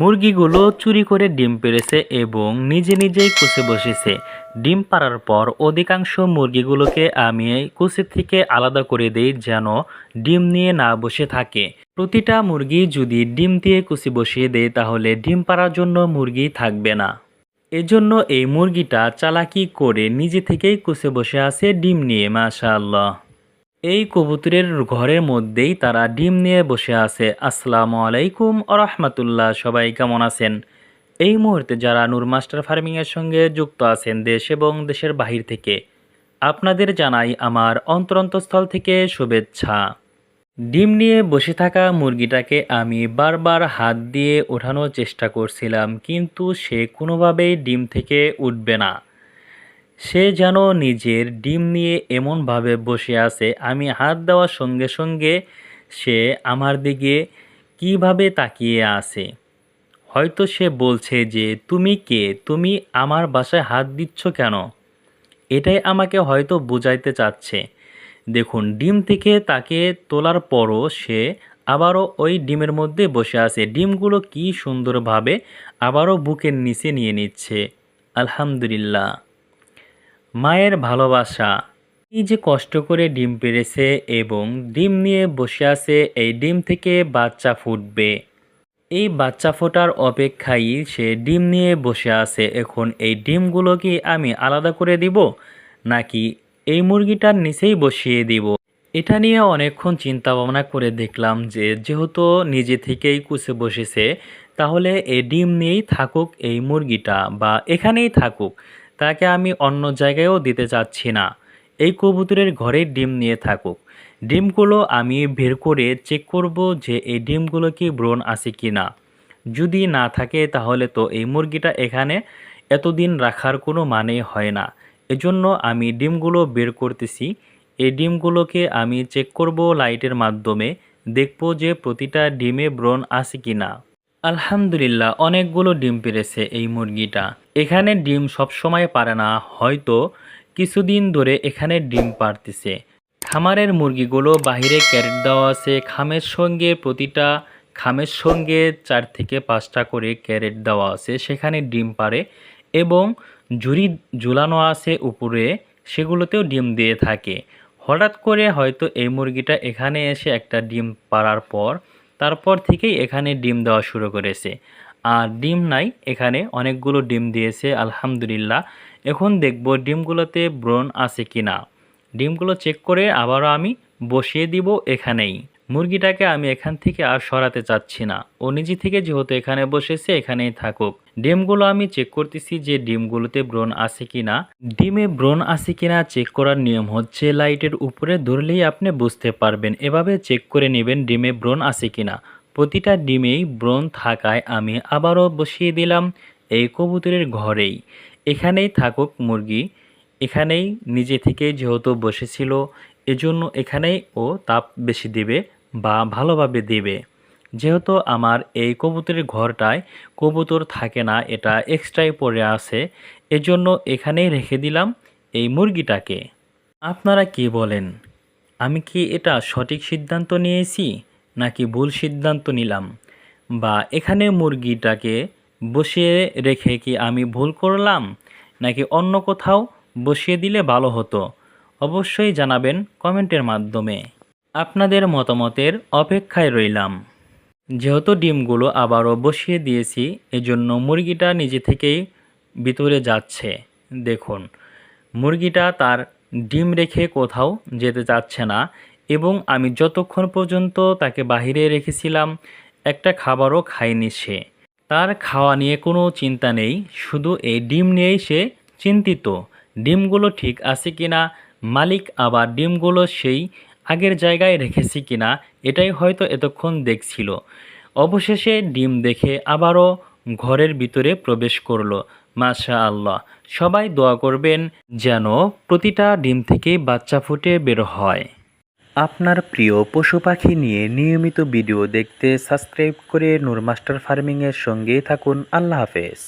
মুরগিগুলো চুরি করে ডিম পেড়েছে এবং নিজে নিজেই কুচে বসেছে। ডিম পাড়ার পর অধিকাংশ মুরগিগুলোকে আমি কুচি থেকে আলাদা করে দেই যেন ডিম নিয়ে না বসে থাকে। প্রতিটা মুরগি যদি ডিম দিয়ে কুচি বসিয়ে দেয় তাহলে ডিম পাড়ার জন্য মুরগি থাকবে না। এজন্য এই মুরগিটা চালাকি করে নিজে থেকেই কুচে বসে আছে ডিম নিয়ে, মাশাআল্লাহ। এই কবুতরের ঘরের মধ্যেই তারা ডিম নিয়ে বসে আছে। আসসালামু আলাইকুম আরহামাতুল্লাহ সবাই কেমন আছেন? এই মুহূর্তে যারা নূর মাস্টার ফার্মিংয়ের সঙ্গে যুক্ত আছেন দেশ এবং দেশের বাহির থেকে, আপনাদের জানাই আমার অন্তরন্তস্থল থেকে শুভেচ্ছা। ডিম নিয়ে বসে থাকা মুরগিটাকে আমি বারবার হাত দিয়ে ওঠানোর চেষ্টা করছিলাম, কিন্তু সে কোনোভাবেই ডিম থেকে উঠবে না। সে যেন নিজের ডিম নিয়ে এমনভাবে বসে আছে, আমি হাত দেওয়ার সঙ্গে সঙ্গে সে আমার দিকে কীভাবে তাকিয়ে আছে। হয়তো সে বলছে যে, তুমি কে? তুমি আমার বাসায় হাত দিচ্ছ কেন? এটাই আমাকে হয়তো বুঝাইতে চাচ্ছে। দেখুন, ডিম থেকে তাকে তোলার পরও সে আবারও ওই ডিমের মধ্যে বসে আছে। ডিমগুলো কি সুন্দরভাবে আবারও বুকের নিচে নিয়ে নিচ্ছে। আলহামদুলিল্লাহ। মায়ের ভালোবাসা। এই যে কষ্ট করে ডিম পেড়েছে এবং ডিম নিয়ে বসে আছে এই ডিম থেকে বাচ্চা ফুটবে। এই বাচ্চা ফোটার অপেক্ষায় সে ডিম নিয়ে বসে আছে। এখন এই ডিমগুলো কি আমি আলাদা করে দিব নাকি এই মুরগিটার নিচেই বসিয়ে দিব? এটা নিয়ে অনেকক্ষণ চিন্তা ভাবনা করে দেখলাম যে যেহেতু নিজে থেকেই কুচে বসেছে, তাহলে এই ডিম নিয়েই থাকুক এই মুরগিটা বা এখানেই থাকুক। তাকে আমি অন্য জায়গায়ও দিতে চাচ্ছি না। এই কবুতরের ঘরে ডিম নিয়ে থাকুক। ডিমগুলো আমি বের করে চেক করব যে এই ডিমগুলো কি ব্রণ আছে কি না যদি না থাকে তাহলে তো এই মুরগিটা এখানে এতদিন রাখার কোনো মানে হয় না। এজন্য আমি ডিমগুলো বের করতেছি। এই ডিমগুলোকে আমি চেক করব লাইটের মাধ্যমে। দেখব যে প্রতিটা ডিমে ব্রণ আছে কি না আলহামদুলিল্লাহ, অনেকগুলো ডিম পেরেছে এই মুরগিটা। এখানে ডিম সবসময় পারে না, হয়তো কিছুদিন ধরে এখানে ডিম পারতেছে। খামারের মুরগিগুলো বাহিরে ক্যারেট দেওয়া আছে, খামের সঙ্গে প্রতিটা, খামের সঙ্গে চার থেকে পাঁচটা করে ক্যারেট দেওয়া আছে, সেখানে ডিম পারে এবং ঝুড়ি ঝুলানো আছে উপরে, সেগুলোতেও ডিম দিয়ে থাকে। হঠাৎ করে হয়তো এই মুরগিটা এখানে এসে একটা ডিম পাড়ার পর, তারপর থেকেই এখানে ডিম দেওয়া শুরু করেছে। আর ডিম নাই, এখানে অনেকগুলো ডিম দিয়েছে, আলহামদুলিল্লাহ। এখন দেখব ডিমগুলোতে ব্রণ আছে কি না ডিমগুলো চেক করে আবারও আমি বসিয়ে দিব এখানেই। মুরগিটাকে আমি এখান থেকে আর সরাতে চাচ্ছি না। ও নিজে থেকে যেহেতু এখানে বসেছে, এখানেই থাকুক। ডিমগুলো আমি চেক করতেছি যে ডিমগুলোতে ব্রণ আছে কি না ডিমে ব্রণ আছে কি না চেক করার নিয়ম হচ্ছে লাইটের উপরে ধরলেই আপনি বুঝতে পারবেন। এভাবে চেক করে নেবেন ডিমে ব্রণ আছে কি না প্রতিটা ডিমেই ব্রণ থাকায় আমি আবারও বসিয়ে দিলাম এই কবুতরের ঘরেই। এখানেই থাকুক মুরগি। এখানেই নিজে থেকে যেহেতু বসেছিল, এজন্য এখানেই ও তাপ বেশি দেবে বা ভালোভাবে দেবে। যেহেতু আমার এই কবুতরের ঘরটায় কবুতর থাকে না, এটা এক্সট্রাই পড়ে আছে, এজন্য এখানেই রেখে দিলাম এই মুরগিটাকে। আপনারা কি বলেন? আমি কি এটা সঠিক সিদ্ধান্ত নিয়েছি? নাকি ভুল সিদ্ধান্ত নিলাম? বা এখানে মুরগিটাকে বসিয়ে রেখে কি আমি ভুল করলাম? নাকি অন্য কোথাও বসিয়ে দিলে ভালো হতো? অবশ্যই জানাবেন কমেন্টের মাধ্যমে। আপনাদের মতামতের অপেক্ষায় রইলাম। যেহেতু ডিমগুলো আবারও বসিয়ে দিয়েছি, এজন্য মুরগিটা নিজে থেকেই ভিতরে যাচ্ছে। দেখুন, মুরগিটা তার ডিম রেখে কোথাও যেতে চাচ্ছে না। এবং আমি যতক্ষণ পর্যন্ত তাকে বাহিরে রেখেছিলাম, একটা খাবারও খায়নি সে। তার খাওয়া নিয়ে কোনো চিন্তা নেই, শুধু এই ডিম নিয়েই সে চিন্তিত। ডিমগুলো ঠিক আছে কিনা, মালিক আবার ডিমগুলো সেই আগের জায়গায় রেখেছি কিনা, এটাই হয়তো এতক্ষণ দেখছিল। অবশেষে ডিম দেখে আবারও ঘরের ভিতরে প্রবেশ করল। মাশা আল্লাহ সবাই দোয়া করবেন যেন প্রতিটা ডিম থেকে বাচ্চা ফুটে বের হয়। আপনার প্রিয় পশু পাখি নিয়ে নিয়মিত ভিডিও দেখতে সাবস্ক্রাইব করে নূর মাস্টার ফার্মিংয়ের সঙ্গে থাকুন। আল্লাহ হাফেজ।